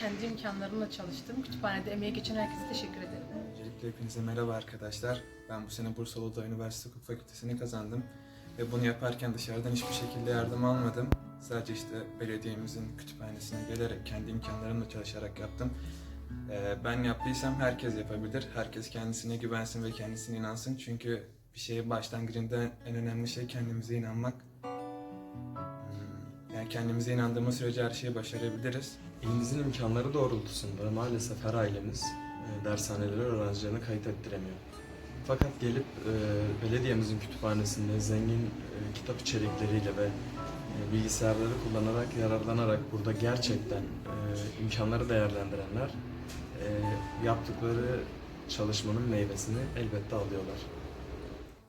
kendi imkanlarımla çalıştım. Kütüphanede emeği geçen herkese teşekkür ederim. Öncelikle hepinize merhaba arkadaşlar. Ben bu sene Bursa Uludağ Üniversitesi Hukuk Fakültesini kazandım. Ve bunu yaparken dışarıdan hiçbir şekilde yardım almadım. Sadece işte belediyemizin kütüphanesine gelerek, kendi imkanlarımla çalışarak yaptım. Ee, ben yaptıysam herkes yapabilir. Herkes kendisine güvensin ve kendisine inansın. Çünkü bir şeye başlangıcında en önemli şey kendimize inanmak. Yani kendimize inandığımız sürece her şeyi başarabiliriz. İlimizin imkanları doğrultusunda maalesef her ailemiz e, dershanelere öğrencilerini kayıt ettiremiyor. Fakat gelip e, belediyemizin kütüphanesinde zengin e, kitap içerikleriyle ve e, bilgisayarları kullanarak, yararlanarak burada gerçekten e, imkanları değerlendirenler e, yaptıkları çalışmanın meyvesini elbette alıyorlar.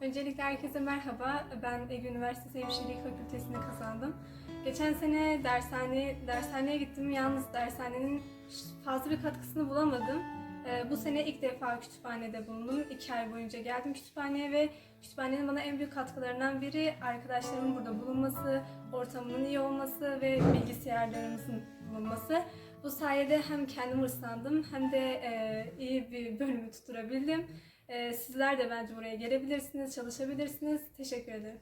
Öncelikle herkese merhaba. Ben Ege Üniversitesi Hemşirelik Fakültesini kazandım. Geçen sene dershane, dershaneye gittim. Yalnız dershanenin fazla bir katkısını bulamadım. Ee, Bu sene ilk defa kütüphanede bulundum. İki ay boyunca geldim kütüphaneye ve kütüphanenin bana en büyük katkılarından biri arkadaşlarımın burada bulunması, ortamının iyi olması ve bilgisayarlarımızın bulunması. Bu sayede hem kendim ıslandım hem de e, iyi bir bölümü tutturabildim. Ee, Sizler de bence buraya gelebilirsiniz, çalışabilirsiniz. Teşekkür ederim.